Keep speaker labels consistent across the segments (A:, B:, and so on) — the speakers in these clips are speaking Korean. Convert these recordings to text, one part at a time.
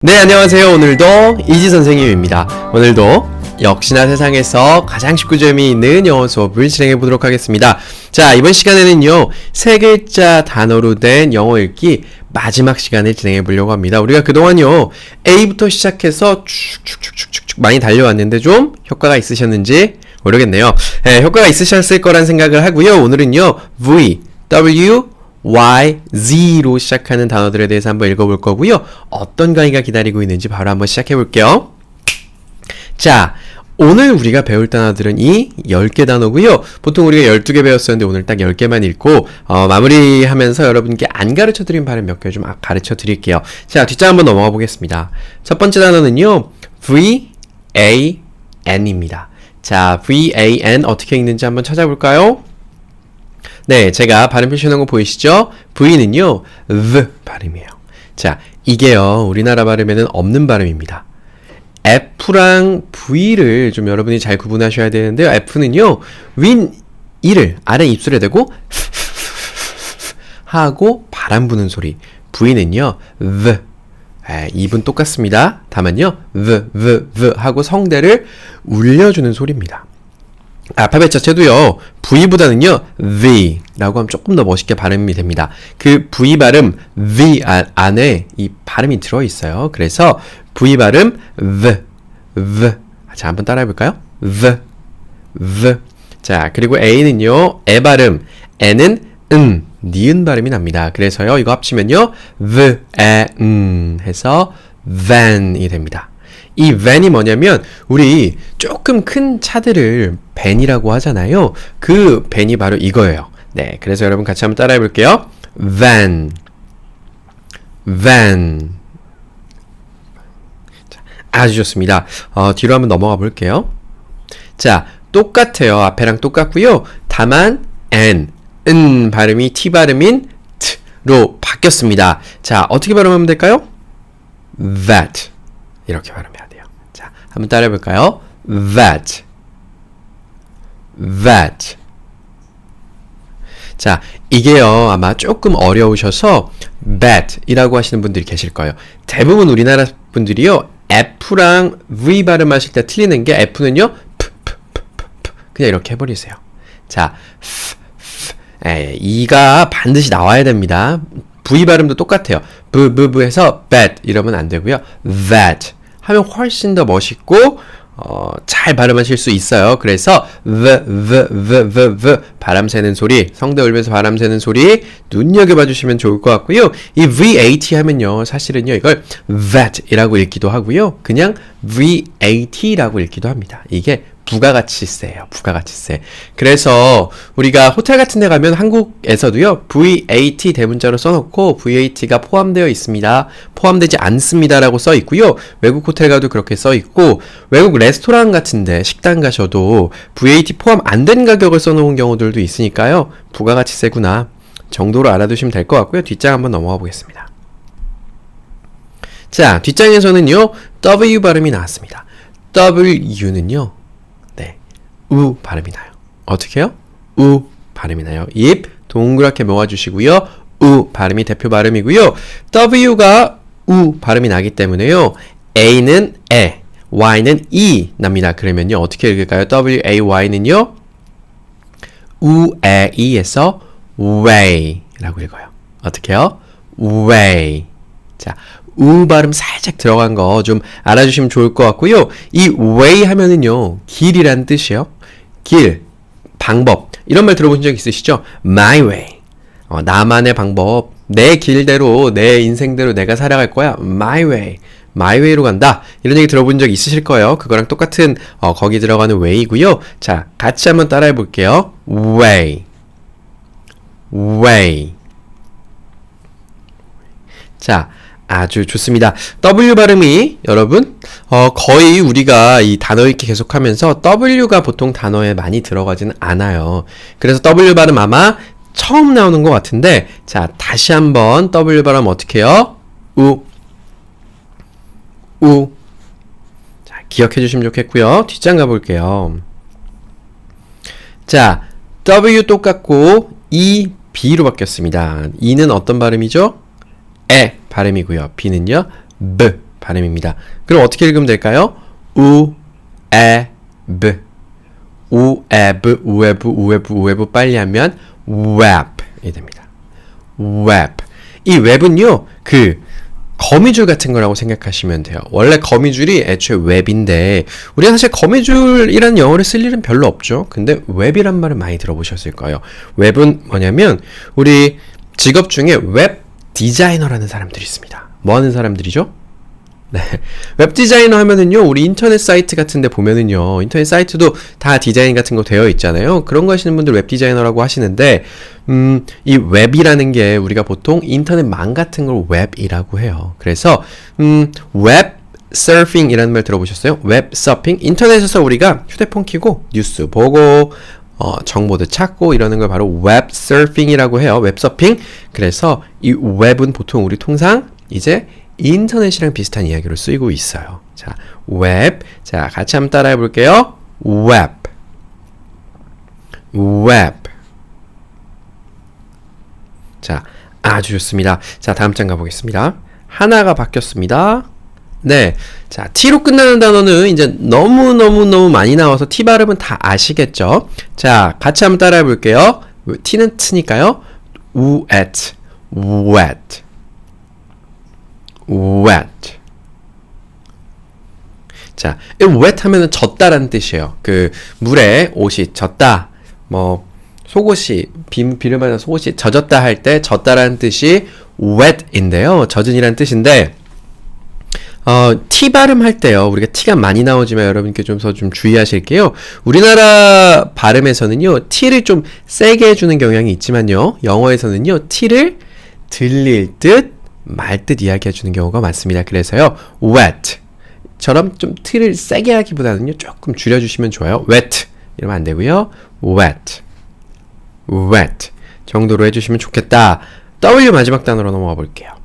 A: 네, 안녕하세요. 오늘도 이지 선생님입니다. 오늘도 역시나 세상에서 가장 쉽고 재미있는 영어 수업을 진행해 보도록 하겠습니다. 자, 이번 시간에는요, 세 글자 단어로 된 영어 읽기 마지막 시간을 진행해 보려고 합니다. 우리가 그동안요, A부터 시작해서 쭉쭉쭉쭉쭉 많이 달려왔는데 좀 효과가 있으셨는지 모르겠네요. 네, 효과가 있으셨을 거란 생각을 하고요. 오늘은요, V, W, Y, Z로 시작하는 단어들에 대해서 한번 읽어볼 거고요. 어떤 강의가 기다리고 있는지 바로 한번 시작해 볼게요. 자, 오늘 우리가 배울 단어들은 이 10개 단어고요. 보통 우리가 12개 배웠었는데 오늘 딱 10개만 읽고 어, 마무리하면서 여러분께 안 가르쳐 드린 발음 몇 개 좀 가르쳐 드릴게요. 자, 뒷장 한번 넘어가 보겠습니다. 첫 번째 단어는요. V A N입니다. 자, V A N 어떻게 읽는지 한번 찾아볼까요? 네, 제가 발음 표시하는 거 보이시죠? V는요, V 발음이에요. 자, 이게요, 우리나라 발음에는 없는 발음입니다. F랑 V를 좀 여러분이 잘 구분하셔야 되는데요. F는요, 윈 이를 아래 입술에 대고 하고 바람 부는 소리. V는요, V. 에, 입은 똑같습니다. 다만요, V, V, V 하고 성대를 울려주는 소리입니다. 알파벳 자체도요, V보다는요, V라고 하면 조금 더 멋있게 발음이 됩니다. 그 V 발음, V 아- 안에 이 발음이 들어 있어요. 그래서 V 발음, V, V. 자, 한번 따라해 볼까요? V, V. 자, 그리고 A는요, 에 발음, N은 음, 니은 발음이 납니다. 그래서요, 이거 합치면요, V, 에, 음 해서 van이 됩니다. 이 van이 뭐냐면 우리 조금 큰 차들을 van이라고 하잖아요. 그 van이 바로 이거예요. 네, 그래서 여러분 같이 한번 따라해 볼게요. van, van. 자, 아주 좋습니다. 어, 뒤로 한번 넘어가 볼게요. 자, 똑같아요. 앞에랑 똑같고요. 다만 n, 은 발음이 t 발음인 t로 바뀌었습니다. 자, 어떻게 발음하면 될까요? that 이렇게. 자, 한번 따라해 볼까요? that that 자, 이게요, 아마 조금 어려우셔서 bat 이라고 하시는 분들이 계실 거예요. 대부분 우리나라 분들이요, F랑 V 발음하실 때 틀리는 게 F는요, P, P, P, P. 그냥 이렇게 해 버리세요. 자, F, F, 에, 이가 반드시 나와야 됩니다. V 발음도 똑같아요. B 해서 bat 이러면 안 되고요. that 하면 훨씬 더 멋있고 어, 잘 발음하실 수 있어요. 그래서 v, v, v, v, v 바람 새는 소리, 성대 울면서 바람 새는 소리 눈여겨 봐 주시면 좋을 것 같고요. 이 VAT 하면요, 사실은요 이걸 VAT이라고 읽기도 하고요, 그냥 VAT라고 읽기도 합니다. 이게 부가가치세예요. 부가가치세. 그래서 우리가 호텔 같은 데 가면 한국에서도요. VAT 대문자로 써놓고 VAT가 포함되어 있습니다. 포함되지 않습니다라고 써 있고요. 외국 호텔 가도 그렇게 써 있고 외국 레스토랑 같은 데 식당 가셔도 VAT 포함 안 된 가격을 써놓은 경우들도 있으니까요. 부가가치세구나 정도로 알아두시면 될 것 같고요. 뒷장 한번 넘어가 보겠습니다. 자, 뒷장에서는요. W 발음이 나왔습니다. W는요. 우 발음이 나요. 어떻게 해요? 우 발음이 나요. 입 동그랗게 모아주시고요. 우 발음이 대표 발음이고요. W가 우 발음이 나기 때문에요. A는 에, Y는 이 납니다. 그러면요. 어떻게 읽을까요? W, A, Y는요. 우, 에, 이에서 way 라고 읽어요. 어떻게요? way. 자, 우 발음 살짝 들어간 거 좀 알아주시면 좋을 것 같고요. 이 way 하면은요. 길이란 뜻이에요. 길, 방법 이런 말 들어보신 적 있으시죠? My way. 어, 나만의 방법. 내 길대로 내 인생대로 내가 살아갈 거야. My way. My way로 간다. 이런 얘기 들어본 적 있으실 거예요. 그거랑 똑같은 어, 거기 들어가는 way고요. 자, 같이 한번 따라해 볼게요. way. way. 자, 아주 좋습니다. W 발음이 여러분 어, 거의 우리가 이 단어 읽기 계속하면서 W가 보통 단어에 많이 들어가지는 않아요. 그래서 W 발음 아마 처음 나오는 것 같은데 자 다시 한번 W 발음 어떻게 해요? 우, 우. 자 기억해 주시면 좋겠고요. 뒷장 가볼게요. 자 W 똑같고 E, B로 바뀌었습니다. E는 어떤 발음이죠? 에 발음이고요. B는요, B 발음입니다. 그럼 어떻게 읽으면 될까요? 우, 에, 브. 우, 에, 브, 우에브, 우에브, 우에브 빨리 하면 web이 됩니다. web. 이 웹은요, 그, 거미줄 같은 거라고 생각하시면 돼요. 원래 거미줄이 애초에 웹인데, 우리가 사실 거미줄이라는 영어를 쓸 일은 별로 없죠. 근데 웹이란 말을 많이 들어보셨을 거예요. 웹은 뭐냐면, 우리 직업 중에 웹 디자이너라는 사람들이 있습니다. 뭐 하는 사람들이죠? 네. 웹 디자이너 하면은요, 우리 인터넷 사이트 같은 데 보면은요, 인터넷 사이트도 다 디자인 같은 거 되어 있잖아요. 그런 거 하시는 분들 웹 디자이너라고 하시는데, 음, 이 웹이라는 게 우리가 보통 인터넷망 같은 걸 웹이라고 해요. 그래서, 음, 웹 서핑이라는 말 들어보셨어요? 웹 서핑? 인터넷에서 우리가 휴대폰 키고 뉴스 보고, 어, 정보도 찾고 이러는 걸 바로 웹 서핑이라고 해요. 웹 서핑. 그래서 이 웹은 보통 우리 통상 이제 인터넷이랑 비슷한 이야기로 쓰이고 있어요. 자, 웹. 자, 같이 한번 따라해 볼게요. 웹. 웹. 자, 아주 좋습니다. 자, 다음 장 가보겠습니다. 하나가 바뀌었습니다. 네. 자, T로 끝나는 단어는 이제 너무너무너무 많이 나와서 T 발음은 다 아시겠죠? 자, 같이 한번 따라해 볼게요. T는 T니까요. wet, wet, wet. 자, 이 wet 하면은 젖다라는 뜻이에요. 그 물에 옷이 젖다, 뭐 속옷이 비, 맞아 속옷이 젖었다 할 때 젖다라는 뜻이 wet인데요. 젖은이라는 뜻인데 어, T 발음할 때요. 우리가 T가 많이 나오지만 여러분께 좀더좀 주의하실게요. 우리나라 발음에서는요. T를 좀 세게 해주는 경향이 있지만요. 영어에서는요. T를 들릴 듯, 말 듯 이야기해 주는 경우가 많습니다. 그래서요. wet. 처럼 좀 T를 세게 하기보다는요. 조금 줄여주시면 좋아요. wet. 이러면 안 되고요. wet. wet. 정도로 해주시면 좋겠다. W 마지막 단어로 넘어가 볼게요.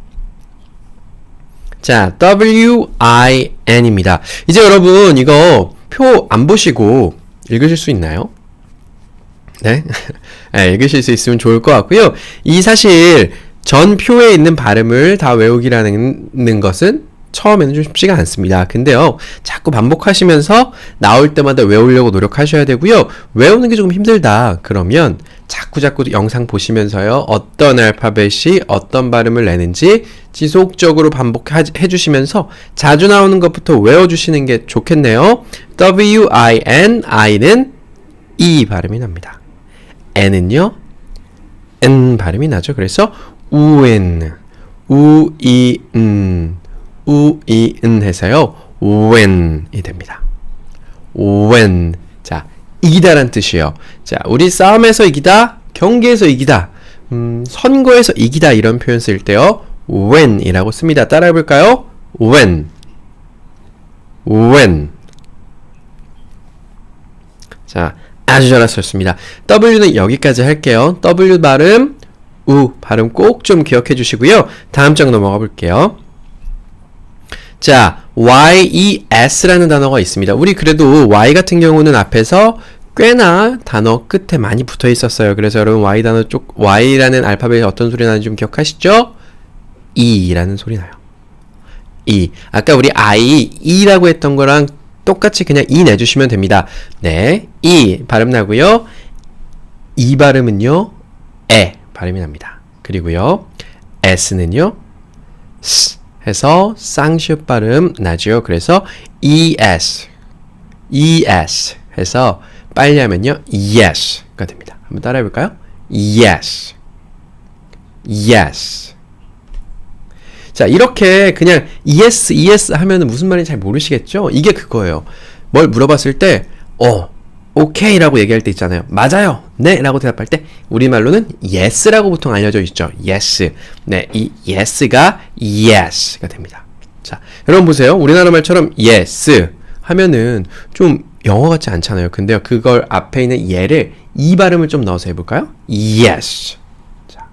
A: 자, W-I-N입니다. 이제 여러분, 이거 표 안 보시고 읽으실 수 있나요? 네? 네, 읽으실 수 있으면 좋을 것 같고요. 이 사실 전 표에 있는 발음을 다 외우기라는 것은 처음에는 좀 쉽지가 않습니다. 근데요, 자꾸 반복하시면서 나올 때마다 외우려고 노력하셔야 되고요. 외우는 게 조금 힘들다. 그러면 자꾸 자꾸 영상 보시면서요, 어떤 알파벳이 어떤 발음을 내는지 지속적으로 반복해 주시면서 자주 나오는 것부터 외워주시는 게 좋겠네요. W-I-N, I는 E 발음이 납니다. N은요, N 발음이 나죠. 그래서 우엔, 우이은, 우이은 해서요. when이 됩니다. when. 자, 이기다란 뜻이에요. 자, 우리 싸움에서 이기다, 경기에서 이기다, 음, 선거에서 이기다 이런 표현 쓸 때요. when이라고 씁니다. 따라해 볼까요? when. when. 자, 아주 잘하셨습니다. W는 여기까지 할게요. W 발음, 우 발음 꼭 좀 기억해 주시고요. 다음 장 넘어가 볼게요. 자, YES라는 단어가 있습니다. 우리 그래도 Y 같은 경우는 앞에서 꽤나 단어 끝에 많이 붙어 있었어요. 그래서 여러분 Y 단어 쪽, Y라는 알파벳이 어떤 소리 나는지 좀 기억하시죠? E라는 소리 나요. E. 아까 우리 I, E라고 했던 거랑 똑같이 그냥 E 내주시면 됩니다. 네. E 발음 나고요. E 발음은요. 에 발음이 납니다. 그리고요. S는요. S 해서 쌍시옷 발음 나죠. 그래서 es, es 해서 빨리 하면요 yes가 됩니다. 한번 따라해 볼까요? yes, yes. 자 이렇게 그냥 yes, yes 하면 무슨 말인지 잘 모르시겠죠? 이게 그거예요. 뭘 물어봤을 때 어, 오케이라고 얘기할 때 있잖아요. 맞아요. 네. 라고 대답할 때 우리말로는 yes라고 보통 알려져 있죠. yes. 네. 이 yes가 yes가 됩니다. 자, 여러분 보세요. 우리나라 말처럼 yes 하면은 좀 영어 같지 않잖아요. 근데요. 그걸 앞에 있는 예를 이 발음을 좀 넣어서 해 볼까요? yes. 자,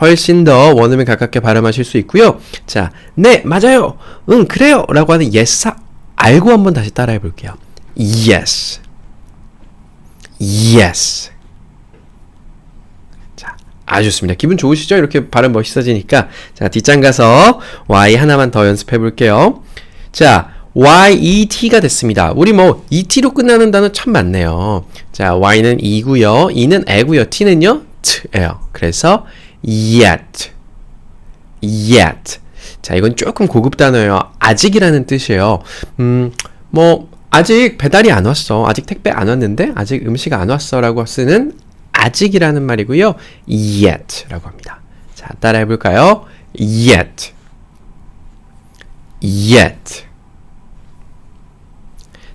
A: 훨씬 더 원음에 가깝게 발음하실 수 있고요. 자, 네, 맞아요. 응, 그래요. 라고 하는 yes 알고 한번 다시 따라해 볼게요. yes. Yes. 자, 아주 좋습니다. 기분 좋으시죠? 이렇게 발음 멋있어지니까. 자, 뒷장 가서 y 하나만 더 연습해 볼게요. 자, yet가 됐습니다. 우리 뭐 et로 끝나는 단어 참 많네요. 자, y는 이고요. e는 에고요. t는요? t예요. 그래서 yet. yet. 자, 이건 조금 고급 단어예요. 아직이라는 뜻이에요. 음, 뭐 아직 배달이 안 왔어. 아직 택배 안 왔는데 아직 음식 안 왔어라고 쓰는 아직이라는 말이고요. yet라고 합니다. 자, 따라해 볼까요? yet. yet.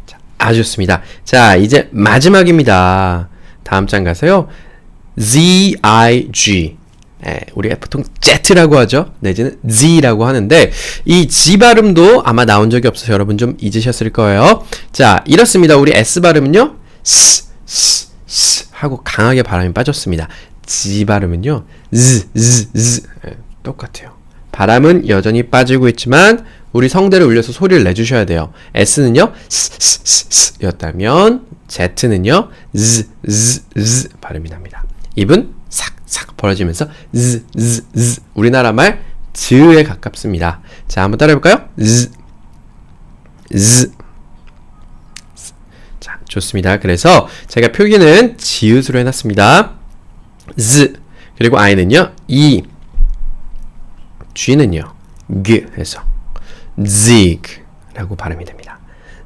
A: 자, 아주 좋습니다. 자, 이제 마지막입니다. 다음 장 가서요. zig. 예, 우리가 보통 Z라고 하죠. 내지는 Z라고 하는데 이 Z 발음도 아마 나온 적이 없어서 여러분 좀 잊으셨을 거예요. 자, 이렇습니다. 우리 S 발음은요. S, S, S 하고 강하게 바람이 빠졌습니다. Z 발음은요. Z, Z, Z 예, 똑같아요. 바람은 여전히 빠지고 있지만 우리 성대를 울려서 소리를 내주셔야 돼요. S는요. S, S, S, S 였다면 Z는요. Z, Z, Z 발음이 납니다. 입은 싹싹 벌어지면서 z z z 우리나라 말 즈에 가깝습니다. 자, 한번 따라해 볼까요? z z 자, 좋습니다. 그래서 제가 표기는 지읒으로 해 놨습니다. z 그리고 i는요. 이 g는요. g 해서 zig라고 발음이 됩니다.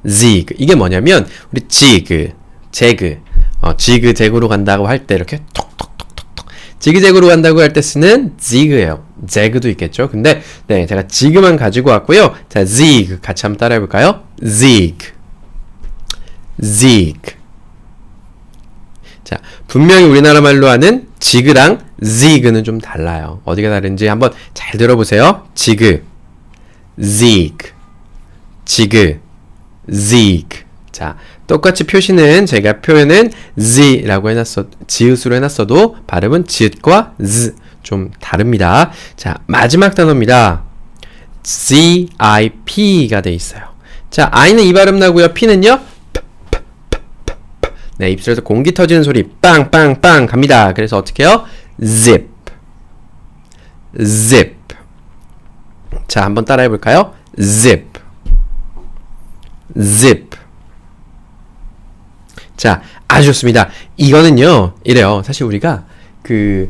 A: zig 이게 뭐냐면 우리 jig, 제그, 어, 지그 제그로 간다고 할 때 이렇게 톡톡 지그재그로 간다고 할 때 쓰는 zig예요. 제그도 있겠죠. 근데 네, 제가 지그만 가지고 왔고요. 자, zig 같이 한번 따라해 볼까요? zig. zig. 자, 분명히 우리나라 말로 하는 지그랑 zig는 좀 달라요. 어디가 다른지 한번 잘 들어보세요. 지그, zig, 지그, zig. 자, 똑같이 표시는 제가 표현은 z라고 해놨어, 지읒으로 해놨어도 발음은 지읒과 z 좀 다릅니다. 자, 마지막 단어입니다. zip가 돼 있어요. 자, i는 이 발음 나고요. p는요. 네, 입술에서 공기 터지는 소리 빵빵빵 갑니다. 그래서 어떻게 해요? zip. zip. 자, 한번 따라해 볼까요? zip. zip. 자, 아주 좋습니다. 이거는요, 이래요. 사실 우리가 그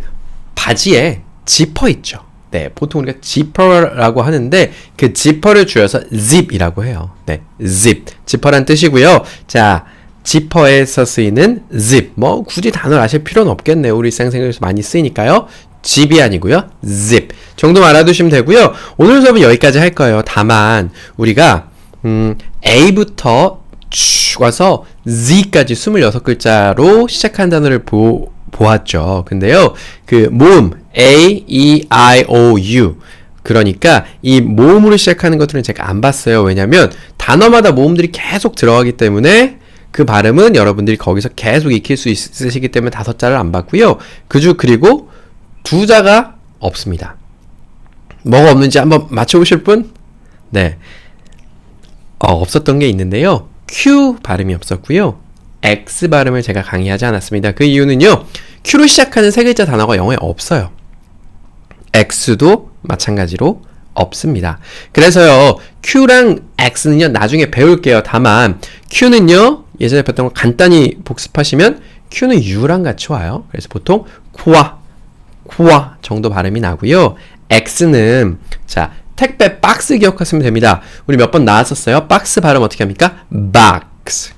A: 바지에 지퍼 있죠. 네, 보통 우리가 지퍼라고 하는데 그 지퍼를 줄여서 zip이라고 해요. 네, zip. 지퍼란 뜻이고요. 자, 지퍼에서 쓰이는 zip. 뭐 굳이 단어를 아실 필요는 없겠네요. 우리 일상생활에서 많이 쓰이니까요. 집이 아니고요. zip. 정도 알아두시면 되고요. 오늘 수업은 여기까지 할 거예요. 다만 우리가 음, A부터 쭉 와서 Z까지 26글자로 시작한 단어를 보, 보았죠. 근데요, 그 모음, A, E, I, O, U. 그러니까 이 모음으로 시작하는 것들은 제가 안 봤어요. 왜냐면 단어마다 모음들이 계속 들어가기 때문에 그 발음은 여러분들이 거기서 계속 익힐 수 있으시기 때문에 다섯 자를 안 봤고요. 그중 그리고 두 자가 없습니다. 뭐가 없는지 한번 맞춰보실 분? 네. 어, 없었던 게 있는데요. Q 발음이 없었고요. X 발음을 제가 강의하지 않았습니다. 그 이유는요. Q로 시작하는 세 글자 단어가 영어에 없어요. X도 마찬가지로 없습니다. 그래서요. Q랑 X는요. 나중에 배울게요. 다만 Q는요. 예전에 배웠던 거 간단히 복습하시면 Q는 U랑 같이 와요. 그래서 보통 쿠와 쿠와 정도 발음이 나고요. X는 자 택배 박스 기억하시면 됩니다. 우리 몇 번 나왔었어요. 박스 발음 어떻게 합니까? box.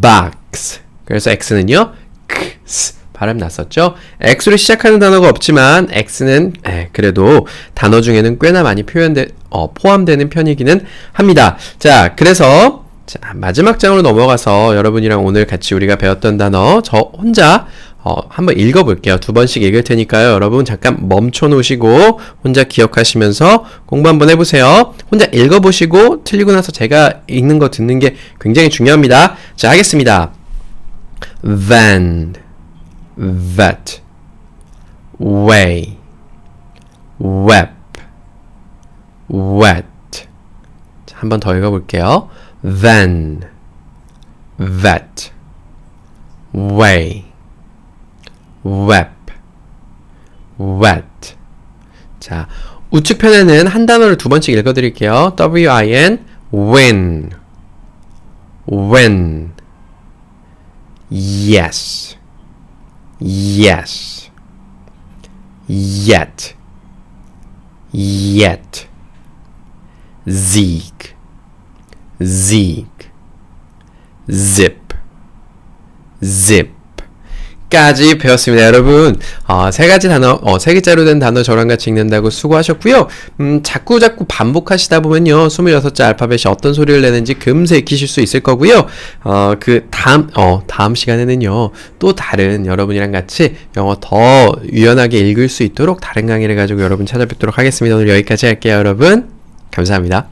A: box. 그래서 x는요. x 발음 났었죠. x로 시작하는 단어가 없지만 x는 에, 그래도 단어 중에는 꽤나 많이 표현돼 어, 포함되는 편이기는 합니다. 자, 그래서 자, 마지막 장으로 넘어가서 여러분이랑 오늘 같이 우리가 배웠던 단어 저 혼자 어, 한번 읽어볼게요. 두 번씩 읽을 테니까요. 여러분 잠깐 멈춰 놓으시고 혼자 기억하시면서 공부 한번 해보세요. 혼자 읽어보시고 틀리고 나서 제가 읽는 거 듣는 게 굉장히 중요합니다. 자, 하겠습니다. van, vet, way, web, wet. 한 번 더 읽어볼게요. van, vet, way, web, wet. 자, 우측 편에는 한 단어를 두 번씩 읽어드릴게요. W-I-N, when, when, yes, yes, yet, yet, Zeke, Zeke, zip, zip. 까지 배웠습니다, 여러분. 어, 세 가지 단어, 어, 세 글자로 된 단어 저랑 같이 읽는다고 수고하셨고요. 음, 자꾸 자꾸 반복하시다 보면요, 26자 알파벳이 어떤 소리를 내는지 금세 익히실 수 있을 거고요. 어, 그 다음, 어, 다음 시간에는요, 또 다른 여러분이랑 같이 영어 더 유연하게 읽을 수 있도록 다른 강의를 가지고 여러분 찾아뵙도록 하겠습니다. 오늘 여기까지 할게요, 여러분. 감사합니다.